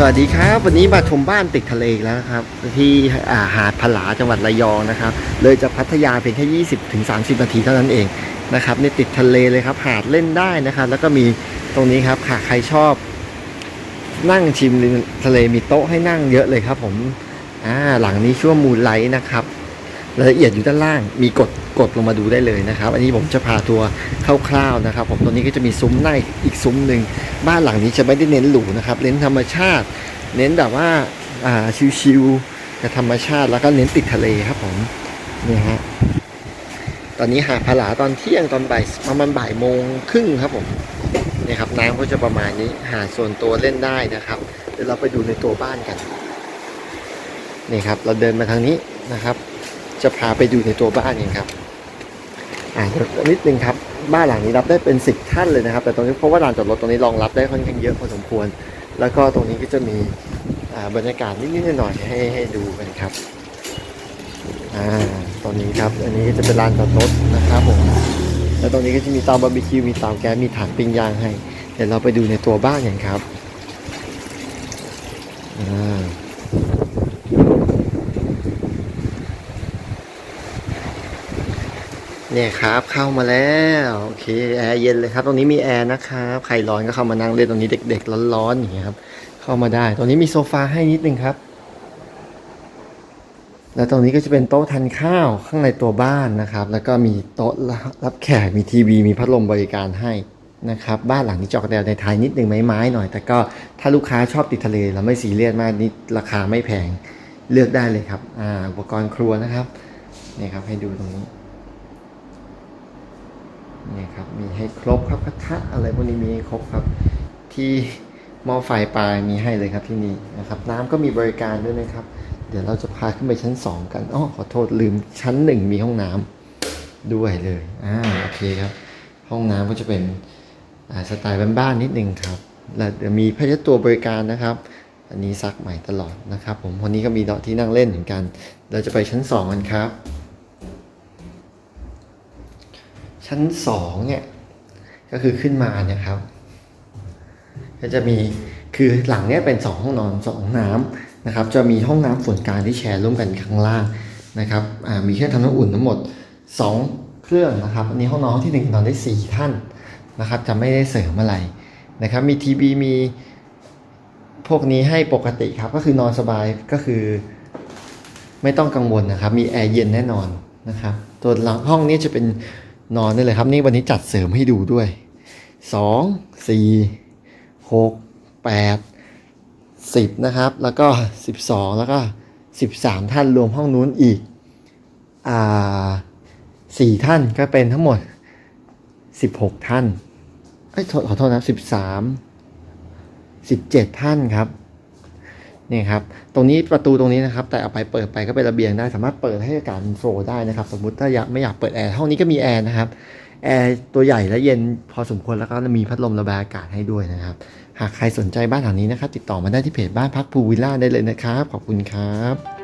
สวัสดีครับ วันนี้มาชมบ้านติดทะเลแล้วครับ ที่อ่าหาดผลาจังหวัดระยองนะครับ เลยจากพัทยาเพียงแค่ 20ถึง30 นาทีเท่านั้นเองนะครับนี่ติดทะเลเลยครับ หาดเล่นได้นะครับ แล้วก็มีตรงนี้ครับค่ะใครชอบ นั่งชิมริมทะเลมีโต๊ะให้นั่งเยอะเลยครับ ผมอ่าหลังนี้ชื่อว่ามูลไลท์นะครับ รายละเอียดอยู่ด้านล่าง มีกดกดลงมาดูได้เลยนะครับ อันนี้ผมจะพาทัวร์คร่าวๆนะครับ ผมตรงนี้ก็จะมีซุ้มหน้าอีกซุ้มหนึ่งบ้านหลังนี้จะไม่ได้เน้นหรูนะครับเน้นธรรมชาติ เน้นแบบว่าอ่าชิวๆกับธรรมชาติแล้วก็เน้นติดทะเลครับผมนี่ฮะตอนนี้หาดผลาตอนเที่ยงตอนบ่ายประมาณบ่ายโมงครึ่งครับผมนี่ครับน้ำก็จะประมาณนี้หาดส่วนตัวเล่นได้นะครับเดี๋ยวเราไปดูในตัวบ้านกันนี่ครับ เราเดินมาทางนี้นะครับ จะพาไปดูในตัวบ้านกันครับอ่าเดี๋ยวนิดนึงครับ บ้านหลังนี้รับได้เป็นสิบท่านเลยนะครับ แต่ตรงนี้เพราะว่าลานจอดรถตรงนี้รองรับได้ค่อนข้างเยอะพอสมควร แล้วก็ตรงนี้ก็จะมีบรรยากาศนิดๆหน่อยๆให้ให้ดูกันครับอ่าตรงนี้ครับ อันนี้จะเป็นลานจอดรถนะครับผมแล้วตรงนี้ก็จะมีเตาบาร์บีคิวมีเตาแก๊สมีถังปิ้งย่างให้ เดี๋ยวเราไปดูในตัวบ้านกันครับอ่า เนี่ยครับเข้ามาแล้วโอเคแอร์เย็นเลยครับ ตรงนี้มีแอร์นะครับใครร้อนก็เข้ามานั่งเล่นตรงนี้เด็ก ๆ ร้อนๆอย่างเงี้ยครับ เข้ามาได้ตรงนี้มีโซฟาให้นิดนึงครับ แล้วตรงนี้ก็จะเป็นโต๊ะทานข้าวข้างในตัวบ้านนะครับ แล้วก็มีโต๊ะรับแขกมีทีวี มีพัดลมบริการให้นะครับบ้านหลังนี้จอกแดวในไทยนิดนึงไม้ๆหน่อย แต่ก็ถ้าลูกค้าชอบติดทะเลแล้วไม่ซีเรียสมากนี่ราคาไม่แพงเลือกได้เลยครับอ่าอุปกรณ์ครัวนะครับนี่ครับให้ดูตรงนี้ ครับ มีให้ครบครับกระทะอะไรพวกนี้มีให้ครบครับ ที่หม้อไฟปลายมีให้เลยครับที่นี่นะครับ น้ำก็มีบริการด้วยนะครับ เดี๋ยวเราจะพาขึ้นไปชั้น 2 กันอ๋อขอโทษลืมชั้น 1 มีห้องน้ำด้วยเลยอ่าโอเคครับ ห้องน้ำก็จะเป็นสไตล์บ้านๆนิดนึงครับแล้วเดี๋ยวมีพยัญตัวบริการนะครับ อันนี้ซักใหม่ตลอดนะครับ ผมวันนี้ก็มีเตาที่นั่งเล่นเหมือนกัน เราจะไปชั้น 2 กันครับ ชั้นสองเนี่ยก็คือขึ้นมาเนี่ยครับ ก็จะมีคือหลังเนี้ยเป็นสองห้องนอนสองห้องน้ำนะครับ จะมีห้องน้ำส่วนกลางที่แชร์ร่วมกันข้างล่างนะครับมีเครื่องทำน้ำอุ่นทั้งหมด 2 เครื่องนะครับอันนี้ห้องนอนที่หนึ่งนอนได้ 4 ท่านนะครับจะไม่ได้เสริมอะไรนะครับ มีทีวีมีพวกนี้ให้ปกติครับ ก็คือนอนสบายก็คือ ไม่ต้องกังวลนะครับ มีแอร์เย็นแน่นอนนะครับ ตัวหลังห้องนี้จะเป็น นอนได้เลยครับนี่วันนี้จัดเสริมให้ดูด้วยสองสี่หกแปดสิบนะครับ แล้วก็สิบสองแล้วก็สิบสามท่านรวมห้องนู้นอีกอ่าสี่ท่านก็เป็นทั้งหมดสิบหกท่านเอ้ยขอขอโทษนะสิบสามสิบเจ็ดท่านครับ นี่ครับ ตรงนี้ประตูตรงนี้นะครับ แต่เอาไปเปิดไปก็เป็นระเบียงได้ สามารถเปิดให้อากาศโฟล์ได้นะครับ สมมุติถ้าอยากไม่อยากเปิดแอร์ห้องนี้ก็มีแอร์นะครับ แอร์ตัวใหญ่และเย็นพอสมควรแล้วก็มีพัดลมระบายอากาศให้ด้วยนะครับ หากใครสนใจบ้านหลังนี้นะครับ ติดต่อมาได้ที่เพจบ้านพักภูวิลล่าได้เลยนะครับ ขอบคุณครับ